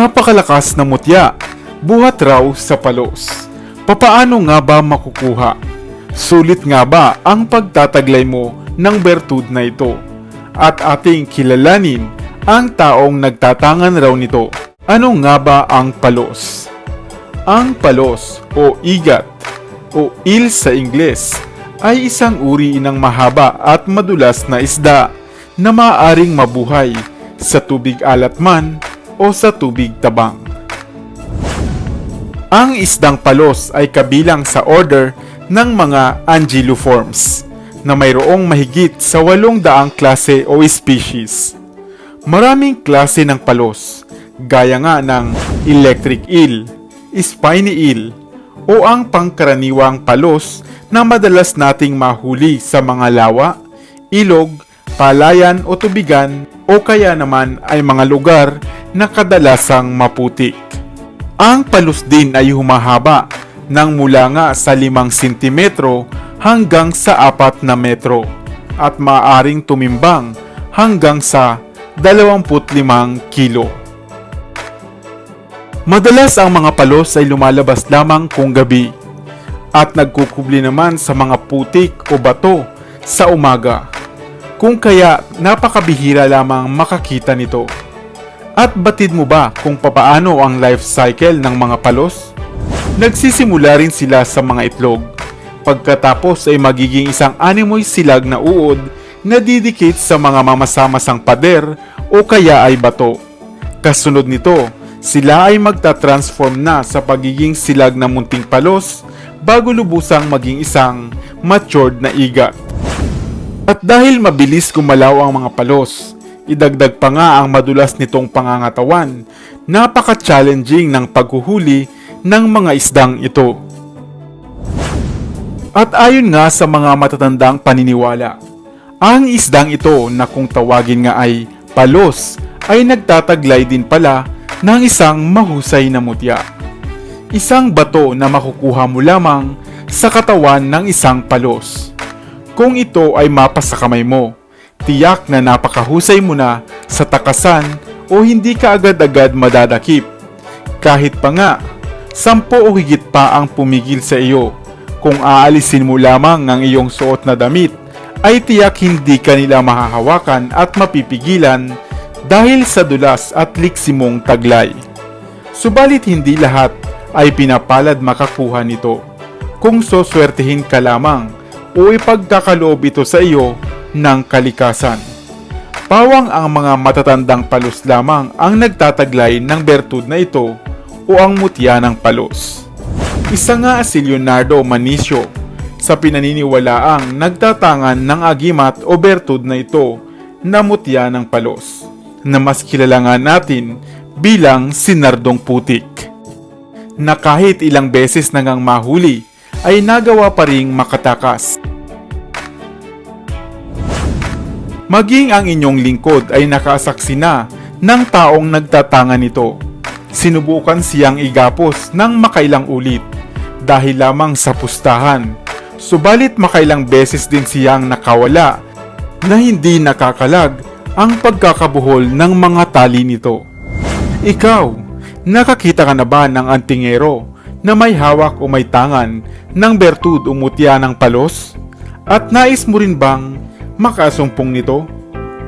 Napakalakas na mutya, buhat raw sa palos. Papaano nga ba makukuha? Sulit nga ba ang pagtataglay mo ng bertud na ito? At ating kilalanin ang taong nagtatangan raw nito. Ano nga ba ang palos? Ang palos o igat o eel sa Ingles ay isang uri ng mahaba at madulas na isda na maaaring mabuhay sa tubig alat man o sa tubig tabang. Ang isdang palos ay kabilang sa order ng mga anguilliforms na mayroong mahigit sa 800 klase o species. Maraming klase ng palos, gaya nga ng electric eel, spiny eel, o ang pangkaraniwang palos na madalas nating mahuli sa mga lawa, ilog, palayan o tubigan o kaya naman ay mga lugar na kadalasang maputik. Ang palos din ay humahaba ng mula nga sa 5 cm hanggang sa 4 na metro at maaring tumimbang hanggang sa 25 kilo. Madalas ang mga palos ay lumalabas lamang kung gabi at nagkukubli naman sa mga putik o bato sa umaga. Kung kaya napakabihira lamang makakita nito. At batid mo ba kung papaano ang life cycle ng mga palos? Nagsisimula rin sila sa mga itlog. Pagkatapos ay magiging isang animoy silag na uod na didikit sa mga mamasamasang pader o kaya ay bato. Kasunod nito, sila ay magta-transform na sa pagiging silag na munting palos bago lubusang maging isang matured na igat. At dahil mabilis gumalaw ang mga palos, idagdag pa nga ang madulas nitong pangangatawan, napaka-challenging ng paghuhuli ng mga isdang ito. At ayon nga sa mga matatandang paniniwala, ang isdang ito na kung tawagin nga ay palos ay nagtataglay din pala ng isang mahusay na mutya. Isang bato na makukuha mo lamang sa katawan ng isang palos. Kung ito ay mapa sa kamay mo, tiyak na napakahusay mo na sa takasan o hindi ka agad-agad madadakip. Kahit pa nga, sampo o higit pa ang pumigil sa iyo. Kung aalisin mo lamang ang iyong suot na damit, ay tiyak hindi ka nila mahahawakan at mapipigilan dahil sa dulas at liksi mong taglay. Subalit hindi lahat ay pinapalad makakuha nito. Kung soswertehin ka lamang o ipagkakaloob ito sa iyo ng kalikasan. Pawang ang mga matatandang palos lamang ang nagtataglay ng bertud na ito o ang mutya ng palos. Isa nga si Leonardo Manicio sa pinaniniwalaang nagtatangan ng agimat o bertud na ito na mutya ng palos na mas kilala nga natin bilang sinardong putik na kahit ilang beses nangang mahuli ay nagawa pa ring makatakas. Maging ang inyong lingkod ay nakasaksi na ng taong nagtatangan nito. Sinubukan siyang igapos ng makailang ulit dahil lamang sa pustahan. Subalit makailang beses din siyang nakawala na hindi nakakalag ang pagkakabuhol ng mga tali nito. Ikaw, nakakita ka na ba ng antingero na may hawak o may tangan ng bertud o mutya ng palos? At nais mo rin bang makasumpong nito?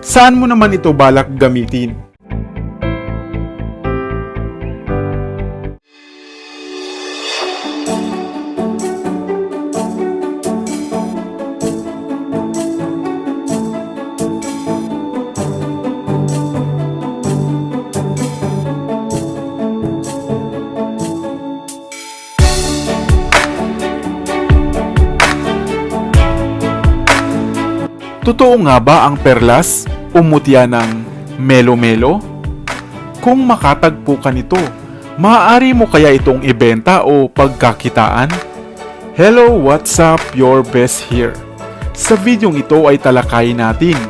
Saan mo naman ito balak gamitin? Totoo nga ba ang perlas o mutya ng melo-melo? Kung makatagpo ka nito, maaari mo kaya itong ibenta o pagkakitaan? Hello, what's up? Your best here. Sa videong ito ay talakayin natin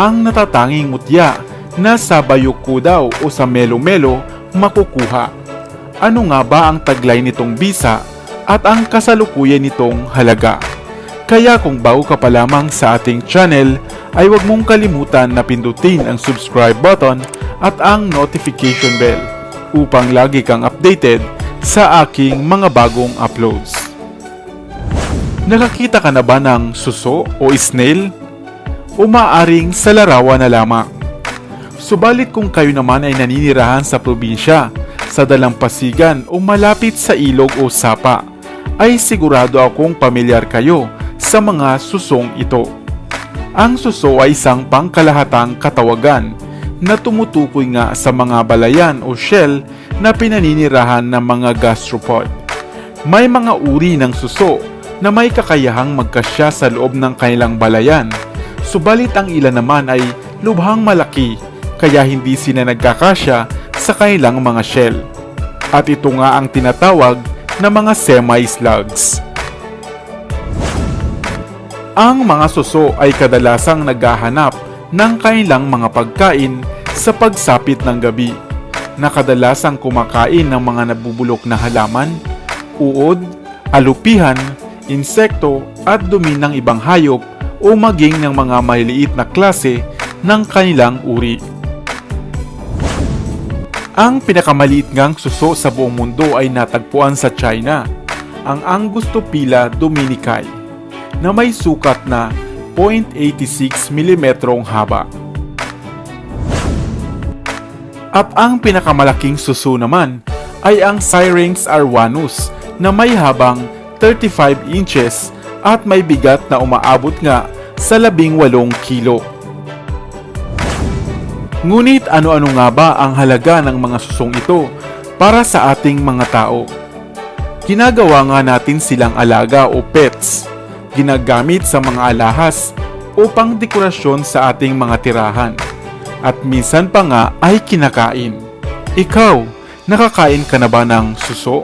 ang natatanging mutya na sa bayuko daw o sa melo-melo makukuha. Ano nga ba ang taglay nitong bisa at ang kasalukuyan nitong halaga? Kaya kung bago ka pa lamang sa ating channel, ay huwag mong kalimutan na pindutin ang subscribe button at ang notification bell upang lagi kang updated sa aking mga bagong uploads. Nakakita ka na ba ng suso o snail? O maaring sa larawan na lamang? Subalit kung kayo naman ay naninirahan sa probinsya, sa dalampasigan o malapit sa ilog o sapa, ay sigurado akong pamilyar kayo sa mga susong ito. Ang suso ay isang pangkalahatang katawagan na tumutukoy nga sa mga balayan o shell na pinaninirahan ng mga gastropod. May mga uri ng suso na may kakayahang magkasya sa loob ng kanilang balayan, subalit ang ilan naman ay lubhang malaki kaya hindi sila nagkakasya sa kanilang mga shell. At ito nga ang tinatawag na mga semi-slugs. Ang mga suso ay kadalasang naghahanap ng kanilang mga pagkain sa pagsapit ng gabi na kadalasang kumakain ng mga nabubulok na halaman, uod, alupihan, insekto at dumi ng ibang hayop o maging ng mga maliliit na klase ng kanilang uri. Ang pinakamaliit ngang suso sa buong mundo ay natagpuan sa China, ang Angustopila dominicae, na may sukat na 0.86 mm haba. At ang pinakamalaking suso naman ay ang Syrinx arwanus na may habang 35 inches at may bigat na umaabot nga sa 18 kilo. Ngunit ano-ano nga ba ang halaga ng mga susong ito para sa ating mga tao? Ginagawa nga natin silang alaga o pets, ginagamit sa mga alahas o pang dekorasyon sa ating mga tirahan. At minsan pa nga ay kinakain. Ikaw, nakakain ka na ba ng suso?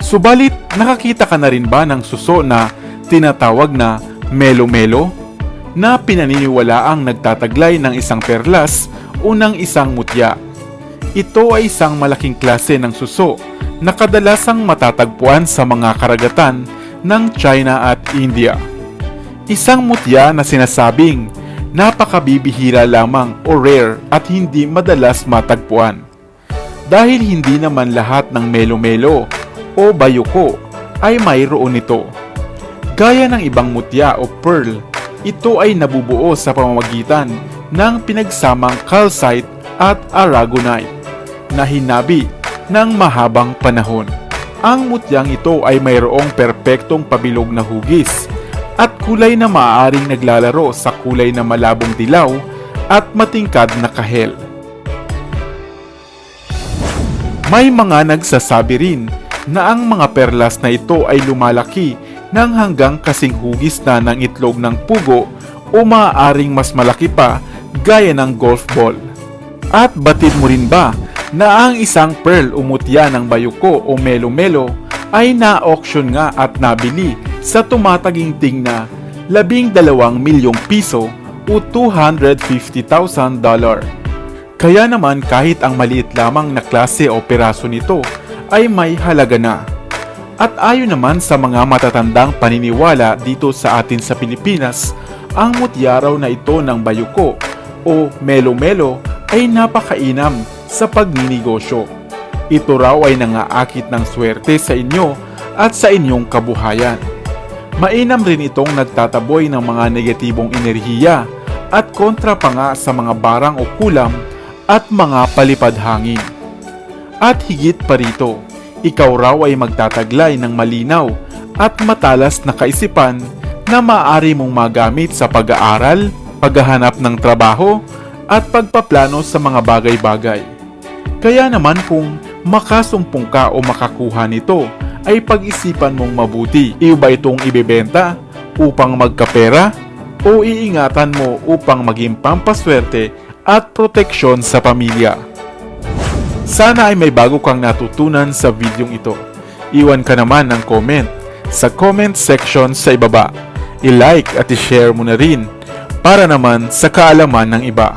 Subalit, nakakita ka na rin ba ng suso na tinatawag na melo-melo? Na pinaniniwalaang nagtataglay ng isang perlas o ng isang mutya. Ito ay isang malaking klase ng suso na kadalasang matatagpuan sa mga karagatan ng China at India. Isang mutya na sinasabing napakabibihira lamang o rare at hindi madalas matagpuan. Dahil hindi naman lahat ng melo-melo o bayuko ay mayroon nito. Gaya ng ibang mutya o pearl, ito ay nabubuo sa pamamagitan ng pinagsamang calcite at aragonite na hinabi ng mahabang panahon. Ang mutyang ito ay mayroong perpektong pabilog na hugis at kulay na maaaring naglalaro sa kulay na malabong dilaw at matingkad na kahel. May mga nagsasabi rin na ang mga perlas na ito ay lumalaki ng hanggang kasing hugis na ng itlog ng pugo o maaaring mas malaki pa gaya ng golf ball. At batid mo rin ba na ang isang pearl o mutya ng bayuko o melo-melo ay na-auction nga at nabili sa tumataginting na 12 milyong piso o $250,000 dollar. Kaya naman kahit ang maliit lamang na klase o piraso nito ay may halaga na. At ayon naman sa mga matatandang paniniwala dito sa atin sa Pilipinas, ang mutya raw na ito ng bayuko o melo-melo ay napakainam sa pagninegosyo. Ito raw ay nangaakit ng swerte sa inyo at sa inyong kabuhayan. Mainam rin itong nagtataboy ng mga negatibong enerhiya at kontra pa nga sa mga barang o kulam at mga palipad hangin. At higit pa rito, ikaw raw ay magtataglay ng malinaw at matalas na kaisipan na maaari mong magamit sa pag-aaral, paghahanap ng trabaho, at pagpaplano sa mga bagay-bagay. Kaya naman kung makasumpong ka o makakuha nito, ay pag-isipan mong mabuti. Iyo ba itong ibebenta upang magkapera o iingatan mo upang maging pampaswerte at proteksyon sa pamilya? Sana ay may bago kang natutunan sa videong ito. Iwan ka naman ng comment sa comment section sa ibaba. I-like at i-share mo na rin para naman sa kaalaman ng iba.